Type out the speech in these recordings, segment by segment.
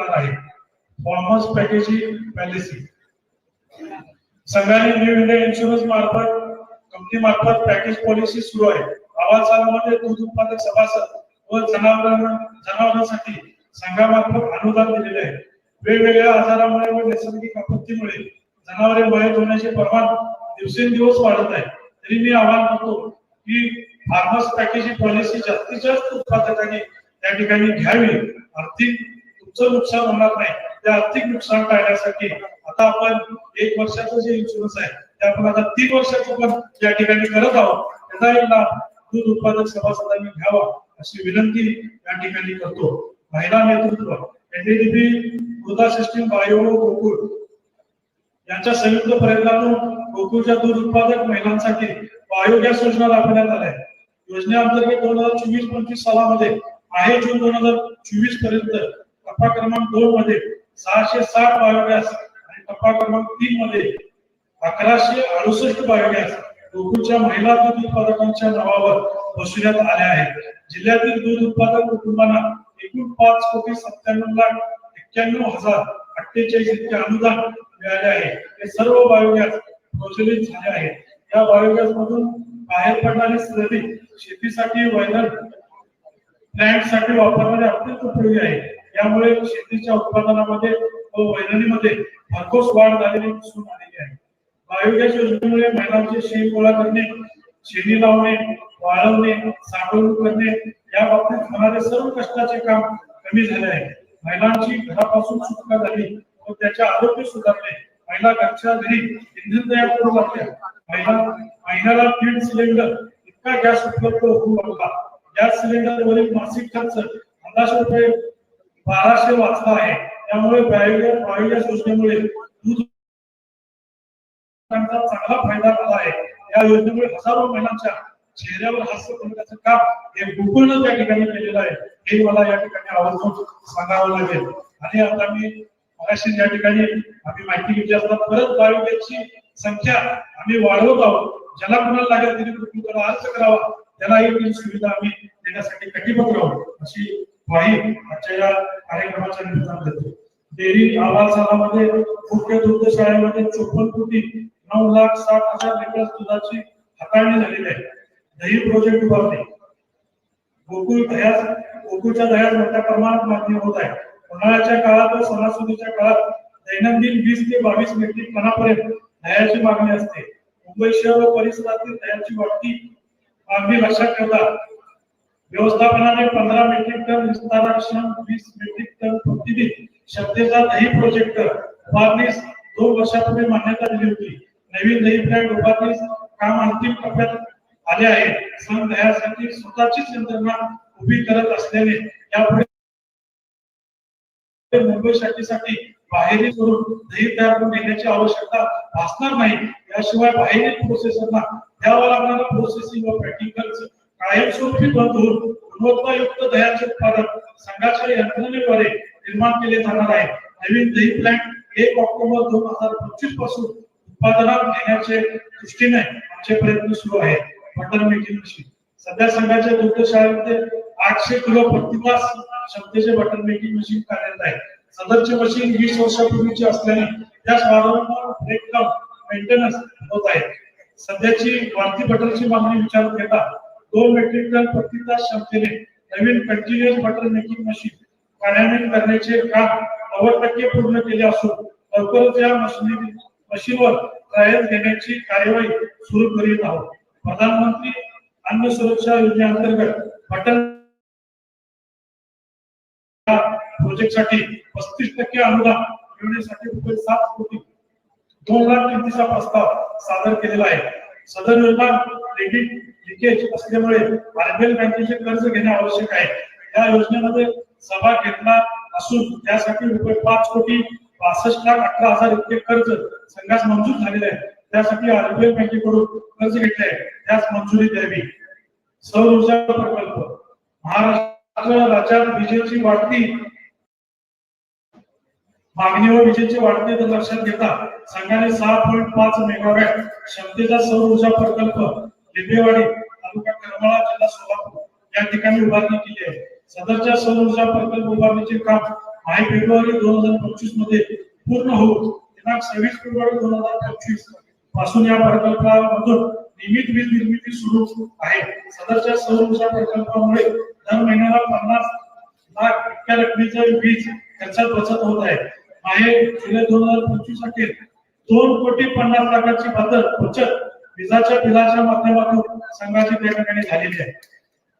करणार आहे. Farmers packaging policy संघाने न्यू इंडिया इन्शुरन्स मार्फत कंपनी मार्फत पॅकेज पॉलिसी सुरू आहे. आवाज चालूमध्ये म्हणजे दूध उत्पादक सभासद व जनावर जनावरांसाठी संघामार्फत अनुदान दिलेले आहे. वेगवेगळ्या आजारामुळे व नैसर्गिक आपत्तीमुळे जनावरे मयत होण्याचे प्रमाण दिवसेंदिवस वाढत आहे. तरी मी आवाहन करतो की फार्मर्स पॅकेजिंग पॉलिसी जास्तीत जास्त उत्पादकांनी त्या ठिकाणी घ्यावी. आर्थिक तुमचं नुकसान होणार नाही. ते आर्थिक नुकसान टाळण्यासाठी आता आपण एक वर्षाचं जे इन्शुरन्स आहे ते आपण आता तीन वर्षाचं पण या ठिकाणी करत आहोत. त्याचा एक लाभ दूध उत्पादक सभासदांनी घ्यावा अशी विनंती या ठिकाणी करतो. महिला नेतृत्व एनडीडीपी मृदा सिस्टीम बायो गोकुळ यांच्या संयुक्त प्रयत्नातून गोकुळच्या दूध उत्पादक महिलांसाठी बायोगॅस योजना राबवण्यात आल्या योजनेअंतर्गत दोन हजार चोवीस पंचवीस सालामध्ये आहे जून दोन हजार चोवीसपर्यंत टप्पा क्रमांक दोन मध्ये सहाशे साठ बायोगॅस आणि टप्पा क्रमांक तीन मध्ये अकराशे अडुसष्ट बायोगॅस गोकुळच्या महिला दूध उत्पादकांच्या नावावर बसवण्यात आल्या आहेत जिल्ह्यातील दूध उत्पादक कुटुंबांना एकूण पाच कोटी सत्त्याण्णव लाख एक्क्याण्णव हजार अठ्ठेचाळीस इतके अनुदान मिळाले आहे. हे सर्व बायोगॅस प्रचलित झाले आहेत या बायोगॅस मधून बाहेर पडणारी स्लरी शेतीसाठी वैधन प्लॅन्टसाठी वापरणारे अत्यंत उपयोगी आहे. यामुळे शेतीच्या उत्पादनामध्ये व वैरणीमध्ये भरघोस वाढ झालेली दिसून आलेली आहे. बायोगॅस योजनेमुळे महिलांचे शेण गोळा करणे शेणी लावणे वाळवणे साठवणूक करणे या बाबतीत होणारे सर्व कष्टाचे काम कमी झाले आहे. महिलांची घरापासून सुटका झाली व त्याचे आरोग्य सुधारले. महिला घरच्या घरी इंधन तयार करू लागल्या. महिला महिन्याला दीड सिलेंडर इतका गॅस उपलब्ध होऊ लागला. गॅस सिलेंडर वरील मासिक खर्च पंधराशे रुपये बाराशे वाचला आहे. त्यामुळे बायोगॅस योजनेमुळे दूध चांगला फायदा झाला आहे. या योजनेमुळे हजारो महिलांच्या चेहऱ्यावर हास्य करण्याचं काम हे गोकुळनं त्या ठिकाणी केलेलं आहे. हे मला या ठिकाणी आवर्जून सांगावं लागेल. आणि आता मी मगाशी या ठिकाणी आम्ही माहिती घेतली असता परत बायोगॅसची संख्या आम्ही वाढवत आहोत. ज्याला कुणाला लागेल त्यांनी गोकुळकडे अर्ज करावा. त्याला ही सुविधा आम्ही देण्यासाठी कटिबद्ध आहोत. अशी ग्वाही आजच्या या कार्यक्रमाच्या निमित्तानं देतो डेअरी अहवाल सालामध्ये मुख्य दुग्ध शाळेमध्ये चोपन्न कोटी नऊ लाख साठ हजार लिटर दुधाची हाताळणी झालेली आहे. दही प्रोजेक्ट उभारणे. गोकुळ दह्यास गोकुळच्या दह्यास मोठ्या प्रमाणात मागणी होत आहे. उन्हाळ्याच्या काळात व सणासुदीच्या काळात दैनंदिन वीस ते बावीस मेट्रिक टनापर्यंत दह्याची मागणी असते. मुंबई शहर व परिसरातील दह्याची वाढती मागणी लक्षात ठेवता व्यवस्थापनाने पंधरा मेट्रिक टन विस्ताराक्षम वीस मेट्रिक टन प्रतिदिन क्षमतेचा दही प्रोजेक्ट उभारणीस दोन वर्षापूर्वी मान्यता दिली होती. नवीन दही प्लॅन्ट उभारणीस काम अंतिम टप्प्यात आले आहे. संघ दह्यासाठी स्वतःचीच यंत्रणा उभी करत असल्याने यापुढे मुंबई शाखेसाठी बाहेरील करून दही तयार करून घेण्याची आवश्यकता भासणार नाही. याशिवाय बाहेरील प्रोसेसरना द्यावा लागणारा प्रोसेसिंग व पॅकिंग खर्च कायमस्वरूपी बंद गुणवत्तायुक्त दह्याचे उत्पादन संघाच्या यंत्रणेद्वारे निर्माण केले जाणार आहे. नवीन दही प्लॅन्ट एक ऑक्टोबर दोन हजार पंचवीसपासून उत्पादनात घेण्याचे दृष्टीने आमचे प्रयत्न सुरू आहेत. Butter making machine. सध्या संघाच्या दुग्ध शाळेमध्ये आठशे किलो प्रतिमास क्षमतेचे बटर मेकिंग मशीन कार्यरत आहे. सदरचे मशीन वीस वर्षापूर्वीचे असल्याने त्यास वारंवार ब्रेकडाऊन मेंटेनन्स होत आहे. सध्याची वाढती बटरची मागणी विचारात घेता दोन मेट्रिक टन प्रति तास क्षमतेने नवीन कंटिन्युअस बटर मेकिंग मशीन कार्यान्वित करण्याचे काम नव्वद टक्के पूर्ण केले असून लवकरच या मशीन मशीनवर ट्रायल घेण्याची कार्यवाही सुरू करीत आहोत. प्रधानमंत्री अन्न सुरक्षा योजनेअंतर्गत बटर प्रोजेक्टसाठी पस्तीस टक्के अनुदान मिळवण्यासाठी रुपये सात कोटी दोन लाख किमतीचा प्रस्ताव सादर केलेला आहे. सदर योजना क्रेडिट लिकेज असल्यामुळे आरबीएल बँकेचे कर्ज घेणे आवश्यक आहे. या योजनेमध्ये सभा घेतला असून त्यासाठी रुपये पाच कोटी बासष्ट लाख अठरा हजार इतके कर्ज संघास मंजूर झालेले आहे त्यासाठी आरबीएल बँकेकडून कर्ज घेतले आहे. त्यास मंजुरी द्यावी सौर ऊर्जा प्रकल्प. महाराष्ट्र राज्यात विजेची वाढती मागणी व विजेची वाढते दर लक्षात घेता संघाने सहा पॉईंट पाच मेगावॅट क्षमतेचा सौर ऊर्जा प्रकल्प लिंबेवाडी तालुका करमाळा जिल्हा सोलापूर या ठिकाणी उभारणी केली आहे. सदरच्या सौर ऊर्जा प्रकल्प उभारणीचे काम माहे फेब्रुवारी दोन हजार पंचवीसमध्ये पूर्ण होऊन दिनांक सव्वीस फेब्रुवारी दोन हजार पंचवीसपासून या प्रकल्पामधून नियमित वीज निर्मिती सुरू आहे. सदरच्या सौर ऊर्जा प्रकल्पामुळे दर महिन्याला पन्नास लाख इतक्या रकमेचा वीज खर्चात बचत होत आहे. माहे जुलै दोन हजार पंचवीस अखेर दोन कोटी पन्नास लाखाची बचत बचत विजाच्या बिलाच्या माध्यमातून संघाची त्या ठिकाणी झालेली आहे.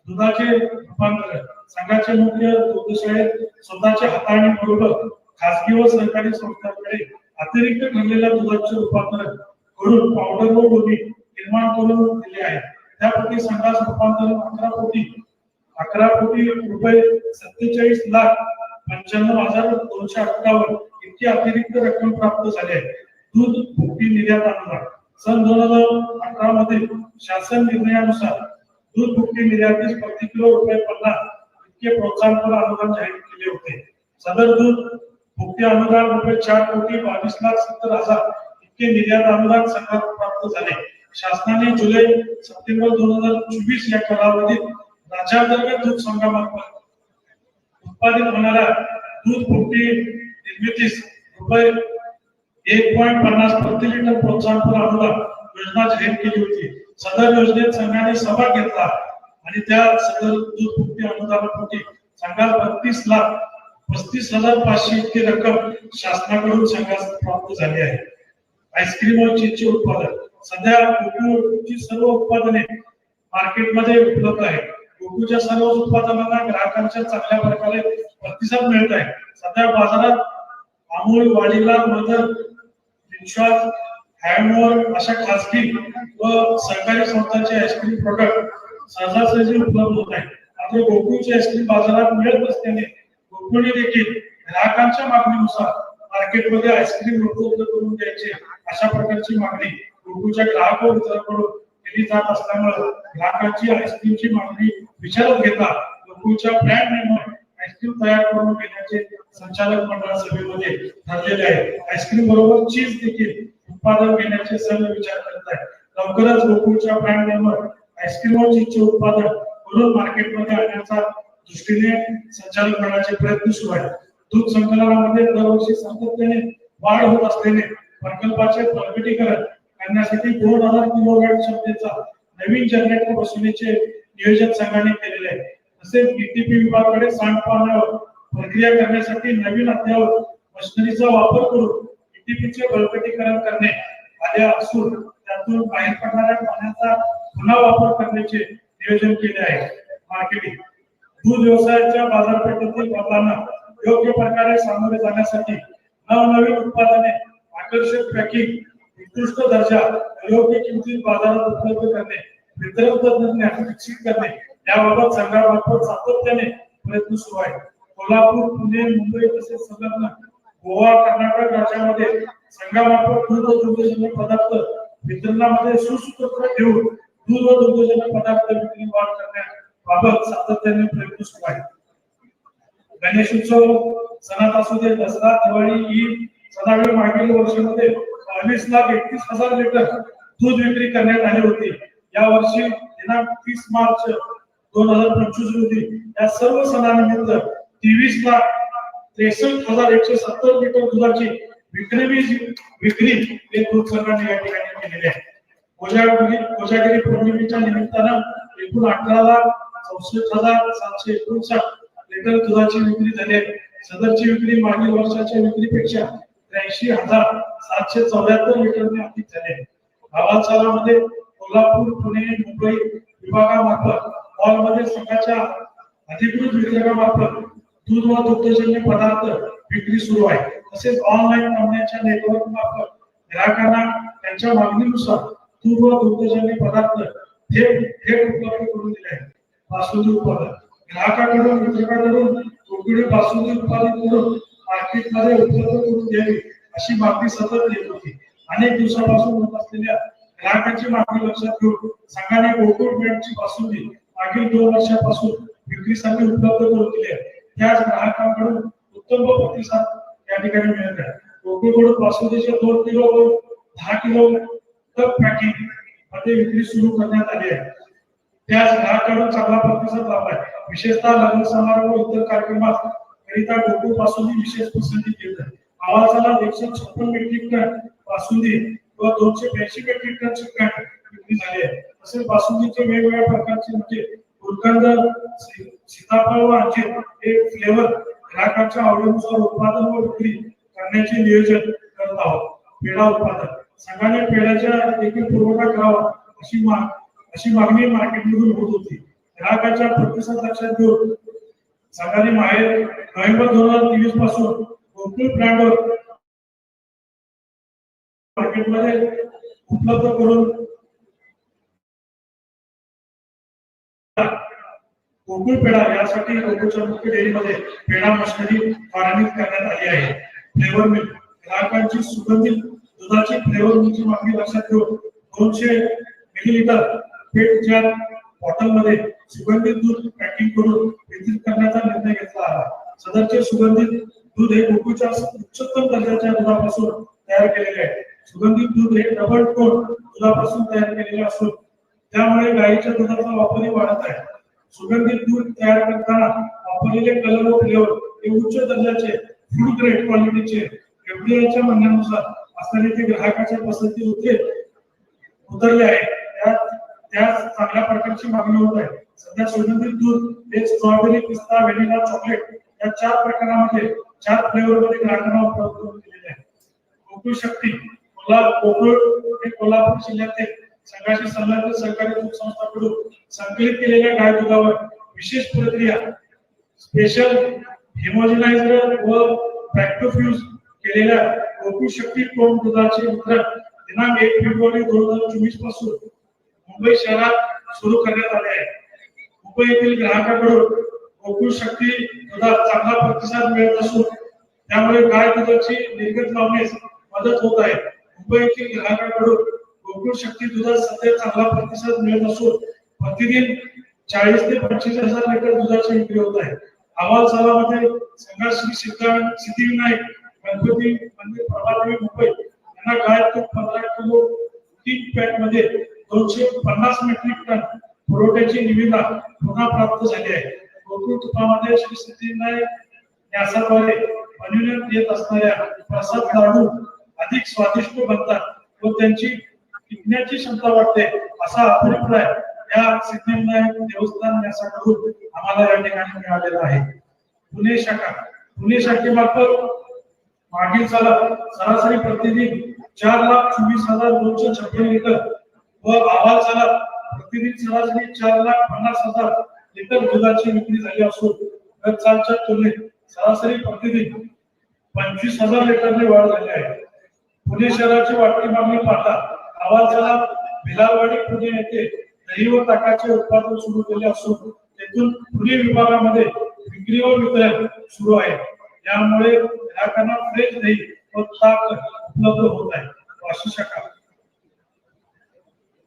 दुधाचे रूपांतरण संघाचे मुख्य दुग्धशाळेत स्वतःच्या हाताळणी बरोबर खासगी व सरकारी संस्थांकडे अतिरिक्त ठरलेल्या दुधाचे रूपांतरण करून पावडर व गोबी निर्माण करून दिले आहे. त्यापैकी संघास रूपांतरण अकरा कोटी अकरा कोटी रुपये सत्तेचाळीस लाख पंच्याण्णव हजार दोनशे अठ्ठावन्न इतकी अतिरिक्त रक्कम प्राप्त झाली आहे. दूध भुकटी निर्यात अनुदान. सन दोन हजार अठरा मध्ये शासन निर्णयानुसार दूध भुकटी निर्यातीस प्रति किलो रुपये पन्नास इतके प्रोत्साहनपर अनुदान जाहीर केले होते. सदर दूध भुकटी अनुदान रुपये चार कोटी बावीस लाख सत्तर हजार इतके निर्यात अनुदान संघात प्राप्त झाले. शासनाने जुलै सप्टेंबर दोन हजार चोवीस या कालावधीत राज्यांतर्गत दूध संघामार्फत उत्पादित होणाऱ्या दूध भुकटी निर्मितीस रुपये एक पॉईंट पन्नास प्रति लिटर प्रोत्साहनपर अनुदान योजना जाहीर केली होती. सदर योजनेत संघाने सहभाग घेतला आणि त्या सदर दूध भुकटी अनुदानापोटी संघात बत्तीस लाख पस्तीस हजार पाचशे इतकी रक्कम शासनाकडून संघास प्राप्त झाली आहे. आईस्क्रीम व चीजचे उत्पादन सध्या कोकूची सर्व उत्पादने मार्केटमध्ये उपलब्ध आहे कोकूच्या सर्व उत्पादनांना ग्राहकांच्या चांगल्या प्रकारे प्रतिसाद मिळत आहे. सध्या बाजारात अमूल वाडीला मदर विश्वास हॅमवर अशा खासगी व सरकारी संस्थांचे आईस्क्रीम प्रोडक्ट सहजासहजी उपलब्ध होत आहेत. मात्र गोकुळचे आईस्क्रीम बाजारात मिळत नसल्याने गोकुळने देखील ग्राहकांच्या मागणीनुसार मार्केटमध्ये आईस्क्रीम उपलब्ध करून द्यायचे अशा प्रकारची मागणी गोकुळच्या ग्राहक व वितरकांकडून केली जात असल्यामुळे ग्राहकांची आईस्क्रीमची मागणी विचारात घेता गोकुळच्या ब्रँड नेमवर आईस्क्रीम तयार करून घेण्याचे संचालक मंडळ सभेमध्ये ठरलेले आहे. आईस्क्रीम बरोबर चीज देखील उत्पादन घेण्याचे सर्व विचार करत आहे. लवकरच गोकुळच्या ब्रँड नेमवर आईस्क्रीम व चीजचे उत्पादन करून मार्केटमध्ये आणण्याचा दृष्टीने संचालक मंडळाचे प्रयत्न सुरू आहेत. दूध संकलनामध्ये दरवर्षी सातत्याने वाढ होत असलेले प्रकल्पाचे प्रगतीकरण करण्यासाठी दोन हजार किलोवॅट क्षमतेचा नवीन जनरेटर बसवण्याचे नियोजन संघाने केलेले आहे. तसेच डीटीपी विभागाकडे सांडपाण्यावर प्रक्रिया करण्यासाठी नवीन अद्यावत मशिनरीचा वापर करून डीटीपीचे बळकटीकरण करणे आले असून त्यातून बाहेर पडणाऱ्या पाण्याचा पुन्हा वापर करण्याचे नियोजन केले आहे. मार्केटिंग. दूध व्यवसायाच्या बाजारपेठेतील बदलांना योग्य प्रकारे सामोरे जाण्यासाठी नवनवीन उत्पादने आकर्षक पॅकिंग उत्कृष्ट दर्जा योग्य किमतीत बाजारात उपलब्ध करणे वितरण तंत्रज्ञान विकसित करणे याबाबत संघामार्फत सातत्याने प्रयत्न सुरू आहे कोल्हापूर पुणे मुंबई तसेच संलग्न गोवा कर्नाटक राज्यामध्ये संघामार्फत दूध व दुग्धजन्य पदार्थ वितरणामध्ये सुसूत्र घेऊन दूध व दुग्धजन्य पदार्थ विक्री वाढ करण्याबाबत सातत्याने प्रयत्न सुरू आहे गणेशोत्सव सणात असू दे दसरा दिवाळी ईद सदावे मागील वर्षामध्ये बावीस लाख एकतीस हजार लिटर दूध विक्री करण्यात आली होती. या वर्षी दिनांक तीस मार्च दोन हजार पंचवीस रोजी या सर्व सणानिमित्त तेवीस लाख त्रेसष्ट हजार एकशे सत्तर लिटर दुधाची विक्री विक्री हे दूध संघाने या ठिकाणी केलेली आहे. कोजागिरी कोजागिरी पौर्णिमेच्या निमित्तानं एकूण अठरा लाख चौसष्ट हजार सातशे एकोणसाठ लिटर दुधाची विक्री झाली आहे. सदरची विक्री मागील वर्षाच्या विक्रीपेक्षा त्र्याऐंशी हजार सातशे चौऱ्याहत्तर लिटरने अधिक झाली आहे. गावात कोल्हापूर पुणे मुंबई विभागामार्फत हॉलमध्ये संघाच्या अधिकृत विक्रेत्यामार्फत दूध व दुग्धजन्य पदार्थ विक्री सुरू आहे. तसेच ऑनलाईन कंपन्यांच्या नेटवर्क मार्फत ग्राहकांना त्यांच्या मागणीनुसार दूध व दुग्धजन्य पदार्थ थेट थेट उपलब्ध करून दिले आहेत. बासुंदी उत्पादन. ग्राहकाकडून वितरकाकडून कोकणी बासुंदी उत्पादन करून मार्केटमध्ये उपलब्ध करून द्यावी अशी मागणी सतत येत होती. अनेक दिवसापासून होत असलेल्या ग्राहकांची मागणी लक्षात घेऊन संघाने गोकुळ ब्रँडची बासुंदी मागील दोन वर्षापासून विक्रीसाठी उपलब्ध करून दिले त्याच ग्राहकांकडून उत्तम प्रतिसाद या ठिकाणी मिळत आहे. गोकुळकडून बासुंदीचे दोन किलो व दहा किलो टप पॅकिंगमध्ये विक्री सुरू करण्यात आली आहे. त्याच ग्राहकांकडून चांगला प्रतिसाद लाभला आहे. विशेषतः लग्न समारंभ इतर कार्यक्रमात करिता गोकुळ बासुंदी विशेष पसंती केली आहे. आवाजाला एकशे छप्पन मेट्रिक टन बासुंदी व दोनशे ब्याऐंशी मेट्रिक टन चिकन विक्री झाली आहे. तसेच बासुंदीचे वेगवेगळ्या प्रकारचे म्हणजे गुलकंद सी- सीताफळ व अंजीर हे फ्लेवर ग्राहकांच्या आवडीनुसार उत्पादन व विक्री करण्याचे नियोजन करत आहोत. पेढा उत्पादन. संघाने पेढ्याच्या देखील पुरवठा करावा अशी माग अशी मागणी मार्केटमधून होत होती. ग्राहकांच्या प्रतिसाद लक्षात घेऊन संघाने माहेर नोव्हेंबर दोन हजार तेवीसपासून गोकुळ ब्रँडवर मार्केटमध्ये उपलब्ध करून गोकुळ पेढा यासाठी गोकुळच्या मुख्य डेअरीमध्ये पेढा मशनरी कार्यान्वित करण्यात आली आहे. फ्लेवर मिल्क ग्राहकांची सुगंधित दुधाची फ्लेवर मिल्कची मागणी लक्षात घेऊन दोनशे मिलीलिटर पेटच्या बॉटलमध्ये सुगंधित दूध पॅकिंग करून वितरित करण्याचा निर्णय घेतला आला सदरचे सुगंधित दूध हे गोकुळच्या उच्चतम दर्जाच्या दुधापासून तयार केलेले आहे. सुगंधित दूध हे डबल टोन दुधापासून तयार केलेले असून त्यामुळे गाईच्या दुधाचा वापरही वाढत आहे. सुगंधित दूध तयार करताना वापरलेले कलर व फ्लेवर हे उच्च दर्जाचे फूड ग्रेड क्वालिटीचे एफडीआयच्या म्हणण्यानुसार असणारे ते ग्राहकाच्या पसंती होते उतरले आहे त्यात त्या चांगल्या प्रकारची मागणी होत आहे. सध्या सुगंधित दूध हे स्ट्रॉबेरी पिस्ता व्हॅनिला चॉकलेट या चार प्रकारामध्ये चार फ्लेवर मध्ये ग्राहकांना उपलब्ध करून दिलेले आहे गोकुळ शक्ती कोल्हापूर हे कोल्हापूर जिल्ह्यातील संघाशी संलग्न सहकारी संस्थांकडून संकलित केलेल्या गाय दुधावर विशेष प्रक्रिया स्पेशल हिमोजिनायझर व प्रॅक्टोफ्यूज केलेल्या गोकुळ शक्ती टोन दुधाचे वितरण दिनांक एक फेब्रुवारी दोन हजार चोवीसपासून मुंबई शहरात सुरू करण्यात आले आहे. मुंबई येथील ग्राहकाकडून गोकुळ शक्ती दुधात चांगला प्रतिसाद मिळत असून त्यामुळे गाय दुधाची निर्गत लावण्यास मदत होत आहे. मुंबईतील ग्राहकाकडून गोकुळ शक्ती दुधात सध्या चांगला प्रतिसाद मिळत असून प्रतिदिन चाळीस ते पंचवीस हजार लिटर दुधाची विक्री होत आहे. अहवाल सालामध्ये संघात श्री सिद्धा सिद्धिविनायक गणपती मंदिर प्रभादेवी मुंबई यांना गाय तूप पंधरा किलो तीन पॅकमध्ये दोनशे पन्नास मेट्रिक टन पुरवठ्याची निविदा पुन्हा प्राप्त झाली आहे. गोकुळ तुपामध्ये श्री सिद्धिविनायक व्यासाद्वारे बनविण्यात येत असणाऱ्या प्रसाद लाडू अधिक स्वादिष्ट बनतात व त्यांची टिकण्याची क्षमता वाटते असा अभिप्राय या सिद्धिविनायक देवस्थान व्यासाकडून आम्हाला या ठिकाणी मिळालेला आहे. पुणे शाखा पुणे शाखेमार्फत मागील सालात सरासरी प्रतिदिन चार लाख चोवीस हजार दोनशे छप्पन लिटर व अहवाल सालात प्रतिदिन सरासरी चार लाख पन्नास हजार लिटर दुधाची विक्री झाली असून गत तुलनेत सरासरी प्रतिदिन पंचवीस हजार लिटरने वाढ झाली आहे. पुणे शहराची वाढती मागणी पाहता अहवाल सालात भिलारवाडी पुणे येथे दही व ताकाचे उत्पादन सुरू केले असून तेथून पुणे विभागामध्ये विक्री व वितरण सुरू आहे. यामुळे ग्राहकांना फ्रेश दही व ताक उपलब्ध होत आहे. वाशी शाखा.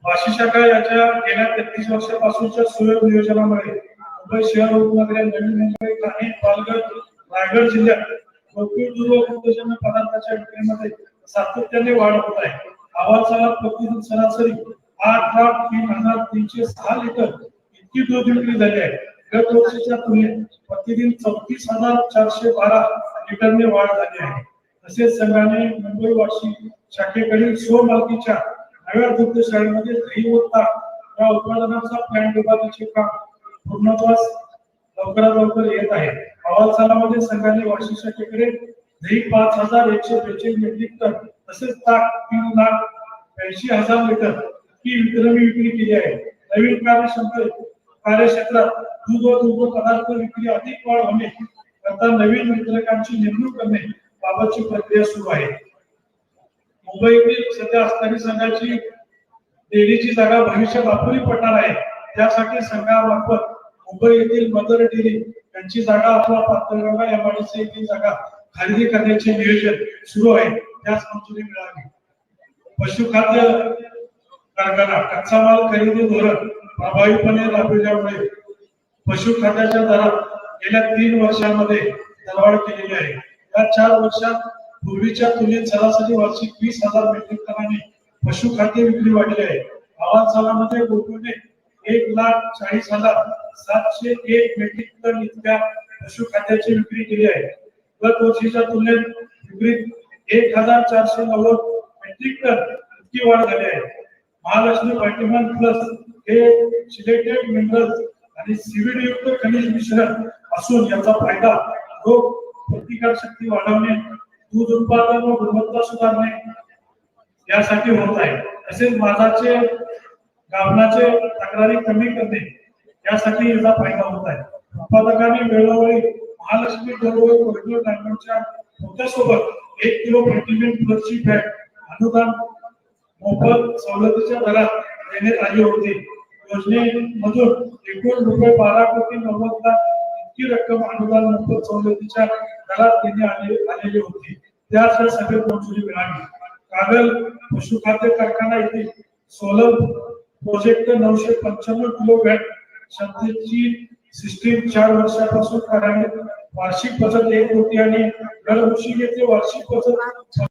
वाशी शाखा याच्या गेल्या तेहतीस वर्षापासूनच्या सुयोग नियोजनामुळे मुंबई शहर उपनगरे नवी मुंबई ठाणे पालघर रायगड जिल्ह्यात गोकुळ दूध व पदार्थाच्या विक्रीमध्ये सातत्याने वाढ होत आहे. अहवाल प्रतिदिन सरासरी आठ लाख तीन हजार तीनशे सहा लिटर इतकी दूध विक्री झाली आहे. गत वर्षीच्या तुलनेत प्रतिदिन चौतीस हजार चारशे बारा लिटरने वाढ झाली आहे. तसेच संघाने मुंबई वाशी शाखेकडील स्वमालकीच्या नव्या दुग्ध शाळेमध्ये दही व ताक या उत्पादनाचा प्लॅन्ट विभागाचे काम पूर्णत्वास लवकरात लवकर येत आहे. अहवाल सालामध्ये संघाने वाशी शाखेकडे दही पाच हजार एकशे बेचाळीस मेट्रिक टन तसेच ताक तीन लाख ऐंशी हजार लिटर ही विक्रमी विक्री केली आहे. नवीन कार्यक्षमता कार्यक्षेत्रात दूध व दुग्ध पदार्थ विक्री अधिक वाढ होणे करता नवीन वितरकांची नेमणूक करणे बाबतची प्रक्रिया सुरू आहे. मुंबईतील सध्या असणारी संघाची डेअरीची जागा भविष्यात वापरली पडणार आहे. त्यासाठी संघामार्फत मुंबई येथील मदर डेअरी यांची जागा अथवा पातळगंगा एमआरडीसी येथील जागा खरेदी करण्याचे नियोजन सुरू आहे. त्याच मंजुरी मिळावी पशुखाद्य कारखाना कच्चा माल खरेदी धोरण प्रभावीपणे राबविल्यामुळे पशुखाद्याच्या दरात गेल्या तीन वर्षांमध्ये दरवाढ केलेली आहे. या चार वर्षात पूर्वीच्या तुलनेत सरासरी वार्षिक वीस हजार मेट्रिक टनाने पशुखाद्य विक्री वाढली आहे. आवाज सालामध्ये गोकुळने एक लाख चाळीस हजार सातशे एक मेट्रिक टन इतक्या पशुखाद्याची विक्री केली आहे. गत वर्षीच्या तुलनेत विक्री एक हजार चारशे नव्वद मेट्रिक टन इतकी वाढ झाली आहे. महालक्ष्मी व्हायटमिन प्लस हे सिलेक्टेड मिनरल्स आणि सीव्हीड युक्त खनिज मिश्रण असून याचा फायदा रोग प्रतिकार शक्ती वाढवणे दूध उत्पादन व गुणवत्ता सुधारणे यासाठी होत आहे. तसेच माझाचे गावनाचे तक्रारी कमी करणे यासाठी याचा फायदा होत आहे. उत्पादकांनी वेळोवेळी महालक्ष्मी दररोज कोरिडोर डायमंडच्या एक किलो प्रतिबिंब प्लसची बॅग अनुदान मोफत सवलतीच्या दरात देण्यात आली होती. योजनेमधून एकूण रुपये बारा कोटी नव्वद लाख इतकी रक्कम अनुदान मोफत सवलतीच्या दरात देण्यात आले आलेली होती. त्यास या सभेत मंजुरी मिळाली. कागल पशुखाद्य कारखाना येथील सोलर प्रोजेक्ट नऊशे पंच्याण्णव किलो वॅट क्षमतेची सिस्टीम चार वर्षापासून कार्यान्वित वार्षिक बचत एक कोटी आणि दरवर्षी घेतली वार्षिक बचत